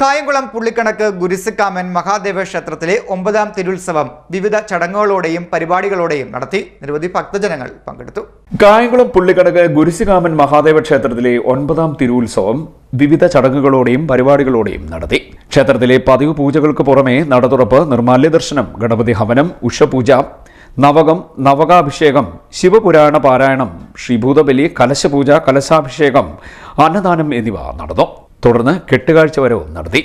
കായംകുളം പുള്ളിക്കണക്ക് ഗുരുസിക്കാമൻ മഹാദേവ ക്ഷേത്രത്തിലെ ഒമ്പതാം തിരുത്സവം വിവിധ ചടങ്ങുകളോടെയും പരിപാടികളോടെയും നടത്തി നിരവധി ഭക്തജനങ്ങൾ പങ്കെടുത്തു. കായംകുളം പുള്ളിക്കണക്ക് ഗുരുസികാമൻ മഹാദേവ ക്ഷേത്രത്തിലെ ഒൻപതാം തിരുത്സവം വിവിധ ചടങ്ങുകളോടെയും പരിപാടികളോടെയും നടത്തി. ക്ഷേത്രത്തിലെ പതിവ് പൂജകൾക്ക് പുറമെ നടതുറപ്പ് നിർമാല്യ ദർശനം ഗണപതി ഹവനം ഉഷപൂജ നവകം നവകാഭിഷേകം ശിവപുരാണ പാരായണം ശ്രീഭൂതബലി കലശപൂജ കലശാഭിഷേകം അന്നദാനം എന്നിവ നടന്നു. തുടർന്ന് കെട്ടുകാഴ്ച വരവും നടത്തി.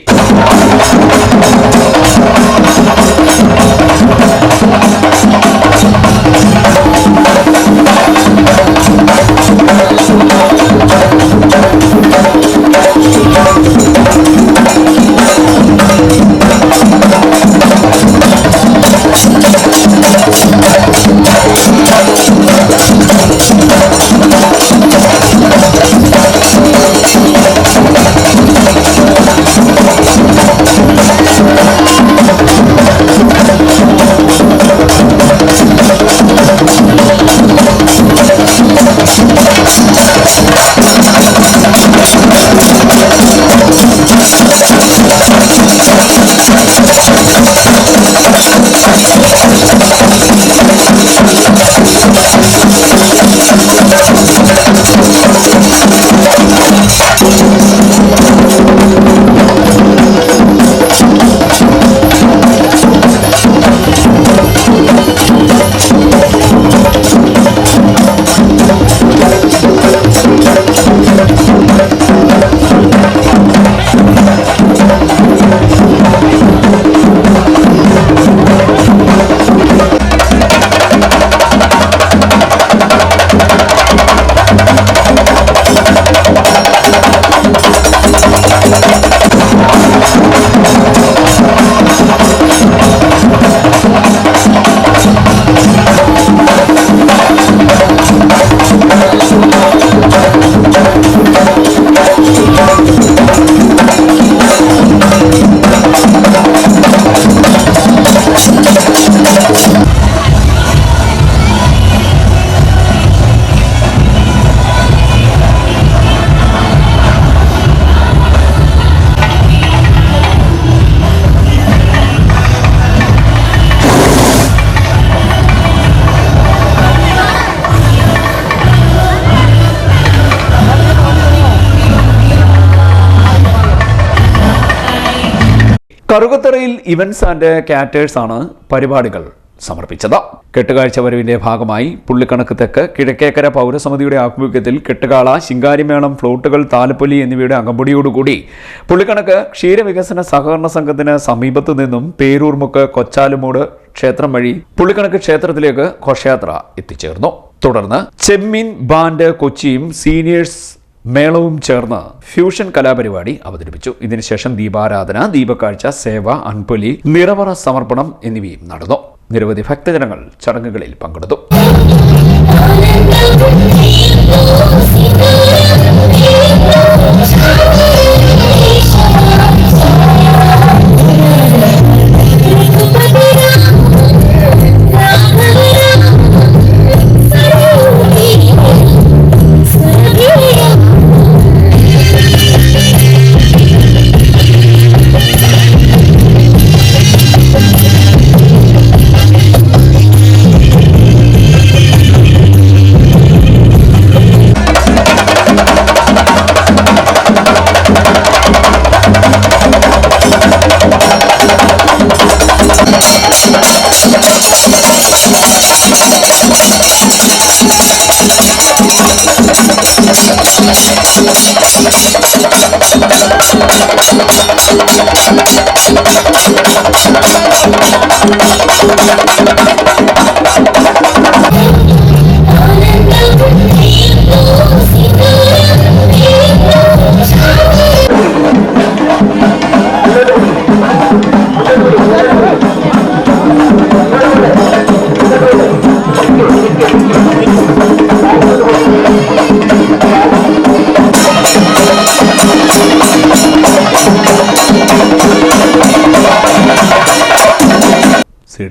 കറുകത്തറയിൽ ഇവൻസ് ആൻഡ് കാറ്റേഴ്സ് ആണ് പരിപാടികൾ സമർപ്പിച്ചത്. കെട്ടുകാഴ്ച വരവിന്റെ ഭാഗമായി പുള്ളിക്കണക്ക് തെക്ക് കിഴക്കേക്കര പൗരസമിതിയുടെ ആഭിമുഖ്യത്തിൽ കെട്ടുകാള ശിങ്കാരിമേളം ഫ്ലോട്ടുകൾ താലപ്പൊലി എന്നിവയുടെ അകമ്പടിയോടുകൂടി പുള്ളിക്കണക്ക് ക്ഷീരവികസന സഹകരണ സംഘത്തിന് സമീപത്തു നിന്നും പേരൂർമുക്ക് കൊച്ചാലുമൂട് ക്ഷേത്രം വഴി പുള്ളിക്കണക്ക് ക്ഷേത്രത്തിലേക്ക് ഘോഷയാത്ര എത്തിച്ചേർന്നു. തുടർന്ന് ചെമ്മീൻ ബാൻഡ് കൊച്ചിയും സീനിയേഴ്സ് മേളവും ചേർന്ന് ഫ്യൂഷൻ കലാപരിപാടി അവതരിപ്പിച്ചു. ഇതിനുശേഷം ദീപാരാധന ദീപക്കാഴ്ച സേവ അൺപൊലി നിറവറ സമർപ്പണം എന്നിവയും നടന്നു. നിരവധി ഭക്തജനങ്ങൾ ചടങ്ങുകളിൽ പങ്കെടുത്തു.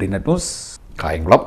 Daily Net News ข่ายงลบ